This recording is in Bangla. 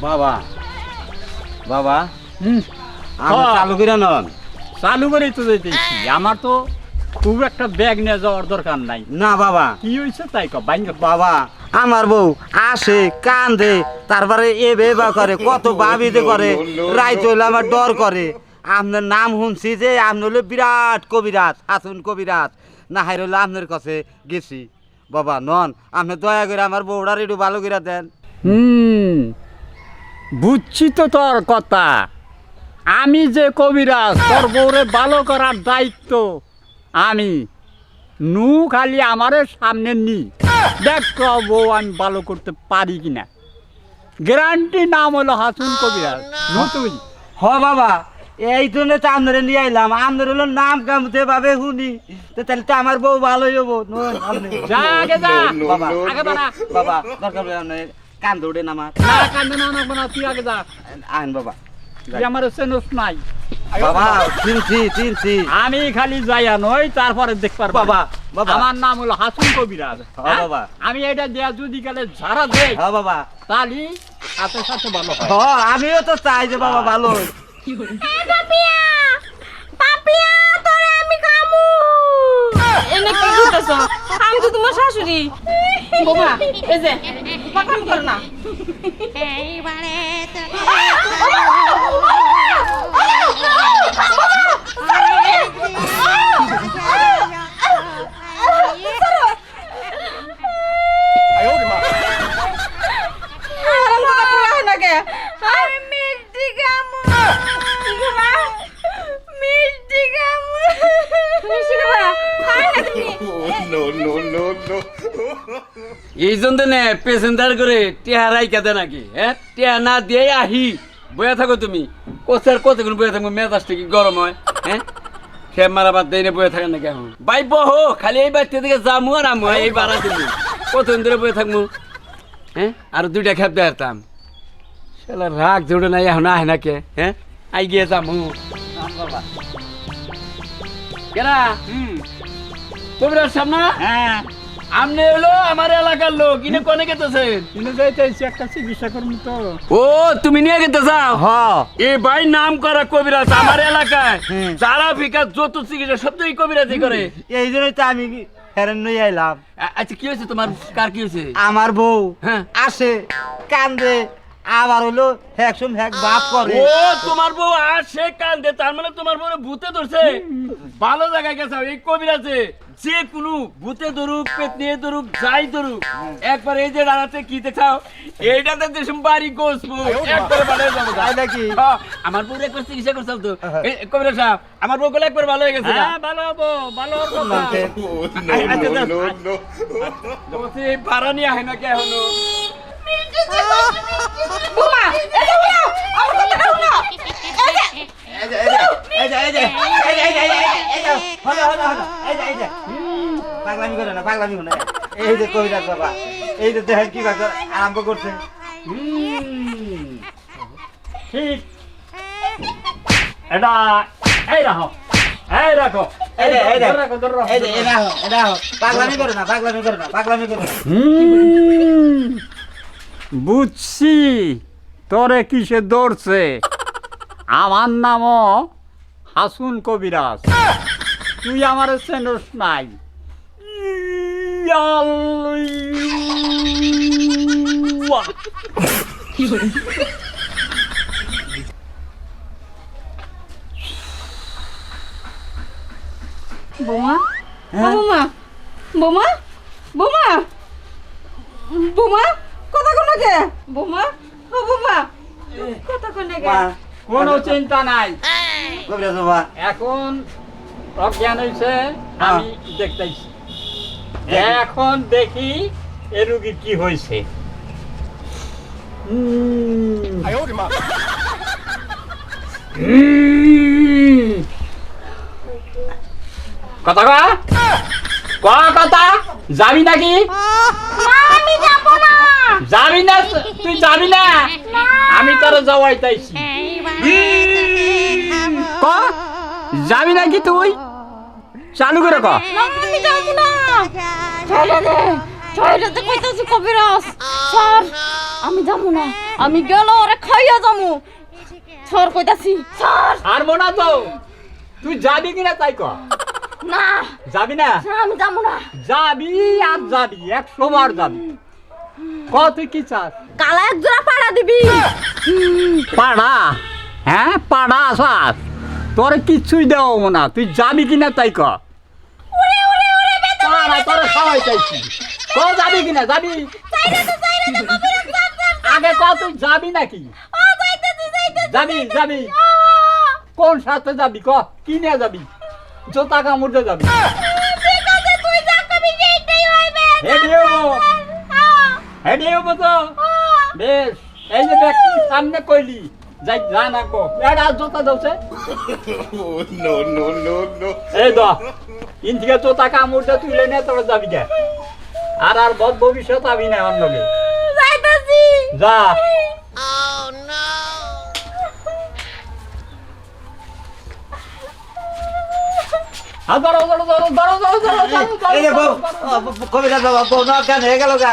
বাবা। বাবা। হুম। আমি হ্যাঁ। চালু করে নন। চালু করেই তো যেতেছি আমার তো খুব একটা ব্যাগ নিয়ে যাওয়ার দরকার নাই। না বাবা। কি হয়েছে তাই কব বাবা আমার বউ আসে কান্দে তারপরে এ বেবা করে কত ভাবিতে করে রাইত হইলে আমার ডর করে। আপনার নাম শুনছি যে আপনি হলো বিরাট কবিরাজ হাসুন কবিরাজ। না হাই হইলে আপনার কাছে গেছি। বাবা নন আপনি দয়া করে আমার বউটার একটু ভালো করে দেন। হুম। বুঝছি তো তোর কথা। আমি যে কবিরাজ তোর বউরে ভালো করার দায়িত্ব। আমি নু খালি আমারে সামনে নি। দেখ বউ আমি ভালো করতে পারি কিনা। গ্যারান্টি নাম হলো হাসুন কবিরাজ। নু তুই হ বাবা এই জন্য তো নিয়ে আইলাম। আপনার হলো নাম কামতে ভাবে শুনি। তো তাহলে তো আমার বউ ভালোই হব। নন, আপনি- যা আগে যা। বাবা বাবা দরকার কান আমার। না কান্দে না না না তুই আগে যা। আইন বাবা। তুই আমার সেনস নাই। বাবা চিনছি চিনছি আমি খালি যাইয়া নই তারপরে দেখবার বাবা, বাবা। আমার নাম হলো হাসুন কবিরাজ। হ্যাঁ, হ্যাঁ? বাবা। আমি এটা দেয়া যদি গেলে ঝাড়া দেই হ্যাঁ বাবা। তাহলে সাথে সাথে ভালো হয়। হ আমিও তো চাই যে বাবা ভালো হই। পাপিয়া পাপিয়া তোরে আমি খামু। এনে কি করতেছ? আমি তো তোমার শাশুড়ি। বাবা এই যে পাকাম কর না। মিষ্টি খামু মিষ্টি খামু না এই জন্য নে পেসেঞ্জার করে টেহা রাইকা দে নাকি? হ্যাঁ টেহা না দিয়ে আহি। বয়া থাকো তুমি। কোথার কতক্ষণ বয়া থাকব মেজাজটা কি গরম হয়? হ্যাঁ সে মারা বাদ দেয় বয়ে থাকেন নাকি এখন? বাই বহো খালি এই বাড়িতে দিকে যামু আর আমু এই বাড়া দিবি কতক্ষণ ধরে বয়ে থাকব? হ্যাঁ আর দুইটা খেপ দেখাতাম শালা রাগ জোড়ে নাই এখন আহে নাকে? হ্যাঁ আই গিয়ে যামু। কেনা হুম। তোমরা সামনা? হ্যাঁ। আমনে হলো আমার এলাকার লোক ইনে কোনে গেতেছেন যাইতেছি একটা চিকিৎসা করব তো ও তুমি নিয়ে গেতে চাও হ। এই ভাই নাম করা কবিরাজ আমার এলাকায়। হুম। যারা ফিকা যত চিকিৎসা কবিরাজি করে। এই জন্যই তো আমি হেরেন নিয়ে আইলাম। আচ্ছা কি হয়েছে তোমার? কার কি হয়েছে? আমার বউ হ্যাঁ। আসে কান্দে আবার হলো হ্যাকসুম হ্যাক বাপ করে। ও তোমার বউ আর সে কান্দে তার মানে তোমার বউ ভূতে ধরছে? ভালো জায়গায় গেছে এই কবিরাজে। যে কোনো ভূতে ধরুক পেতনিয়ে ধরুক যাই ধরুক একবার এই যে দাঁড়াতে কি দেখাও এইটাতে দেশম বাড়ি গোসবো একবারে যাব তাই নাকি? হ্যাঁ, আমার বউ একবার চিকিৎসা করছাল তো এই কবিরাজ সাহেব আমার বউ গেলে একবার ভালো হয়ে গেছে হ্যাঁ ভালো হব ভালো হব ভাড়া নিয়ে আহে নাকি এখনও বুমা এটা উড়াও আমার কথা উড়াও এই যে এই যে, এই যে, এই যে, এই যে, পাগলামি করে না পাগলামি করে এই যে কবিরাজ বাবা এই যে দেখেন কি আরম্ভ করছে। ঠিক। এটা এই রাখো এই রাখো। বুঝছি তোরে কিসে দৌড়ছে আমার নামও হাসুন কবিরাজ। তুই আমার চেনস নাই। বোমা? বোমা। বোমা? বোমা? বোমা? কথা কোন কে? বোমা? ও বোমা। কথা কোন কে? কোনো চিন্তা নাই। এখন অজ্ঞান হয়েছে আমি দেখতেছি। এখন দেখি এ রুগীর কি হয়েছে। কথা কয়া? কয়া কথা? যাবি নাকি? আমি যাব না। যাবি না? তুই যাবি না? আমি তোর যাওয়াই তাইছি ক যাবি নাকি তুই? চালু করে ক। আমি যাব না। ছয়টা দে দে কইতাছি কবিরাজ। স্যার আমি যাব না। আমি গেল ওরে খাইয়া যাব সর কইতাছি। সর আর মনা তো। তুই যাবি কিনা তাই ক। না। যাবি না? আমি যাব না। যাবি আর যাবি একশো বার যাবি। ক তুই কি চাস? কালা এক জোড়া পাড়া দিবি। পাড়া? হ্যাঁ পাড়া আসাস তোর কিচ্ছুই দেওয়া না। তুই যাবি কিনা তাই ক। সবাই চাইছি ক যাবি কিনা? যাবি? আগে ক তুই যাবি নাকি? যাবি যাবি। কোন সাথে যাবি? ক কি নিয়ে যাবি? জোতা কামড়তে যাবি। হেডি হব হেডি হব তো বেশ এই যে ব্যক্তি সামনে কইলি। যাই না না কো এটা জোতা দছে নো নো নো নো এই দা ইন থেকে জোতা কামড়টা তুলে নে যাবি যা আর আর বদ ভবিষ্যৎ আবি না অন্য কে যাইতাছি যা কবিতা বাবা বউ না কেন হয়ে গেল গা